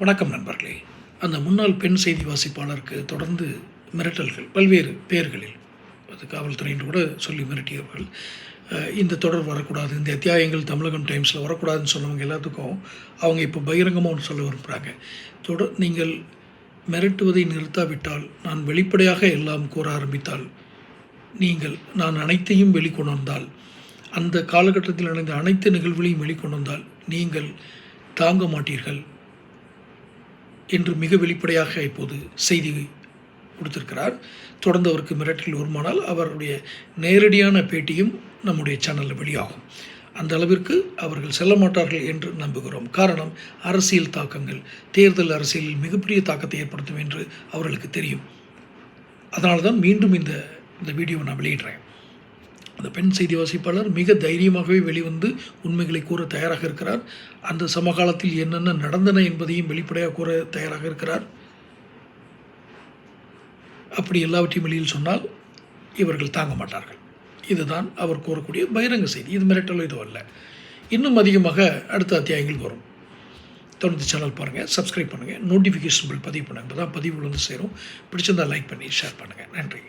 வணக்கம் நண்பர்களே. அந்த முன்னாள் பெண் செய்தி வாசிப்பாளருக்கு தொடர்ந்து மிரட்டல்கள் பல்வேறு பெயர்களில் அது காவல்துறையின் கூட சொல்லி மிரட்டியவர்கள். இந்த தொடர் வரக்கூடாது இந்த அத்தியாயங்கள் தமிழகம் டைம்ஸில் வரக்கூடாதுன்னு சொன்னவங்க எல்லாத்துக்கும் அவங்க இப்போ பகிரங்கமாக ஒன்று சொல்ல விரும்புகிறாங்க தொடர் நீங்கள் மிரட்டுவதை நிறுத்தாவிட்டால் நான் வெளிப்படையாக எல்லாம் கூற ஆரம்பித்தால் நீங்கள் நான் அனைத்தையும் வெளிக்கொணர்ந்தால் அந்த காலகட்டத்தில் நடந்த அனைத்து நிகழ்வுகளையும் வெளிக்கொண்டு வந்தால் நீங்கள் தாங்க மாட்டீர்கள். என்று மிக வெளிப்படையாக இப்போது செய்தி கொடுத்திருக்கிறார். தொடர்ந்து அவருக்கு மிரட்டல் வருமானால் அவருடைய நேரடியான பேட்டியும் நம்முடைய சேனலில் வெளியாகும். அந்த அளவிற்கு அவர்கள் செல்ல மாட்டார்கள் என்று நம்புகிறோம். காரணம் அரசியல் தாக்கங்கள். தேர்தல் அரசியலில் மிகப்பெரிய தாக்கத்தை ஏற்படுத்தும் என்று அவர்களுக்கு தெரியும். அதனால தான் மீண்டும் இந்த இந்த வீடியோவை நான் வெளியிடுறேன். அந்த பெண் செய்தி வாசிப்பாளர் மிக தைரியமாகவே வெளிவந்து உண்மைகளை கூற தயாராக இருக்கிறார். அந்த சமகாலத்தில் என்னென்ன நடந்தன என்பதையும் வெளிப்படையாக கூற தயாராக இருக்கிறார். அப்படி எல்லாவற்றையும் வெளியில் சொன்னால் இவர்கள் தாங்க மாட்டார்கள். இதுதான் அவர் கூறக்கூடிய பகிரங்க செய்தி. இது மிரட்டலோ இதுவும் அல்ல. இன்னும் அதிகமாக அடுத்த அத்தியாயங்கள் வரும். தொடர்ந்து சேனல் பாருங்கள் சப்ஸ்கிரைப் பண்ணுங்கள் நோட்டிஃபிகேஷன் பில் பதிவு பண்ணுங்கள் தான் பதிவு வந்து சேரும். பிடிச்சிருந்தால் லைக் பண்ணி ஷேர் பண்ணுங்கள் நன்றி.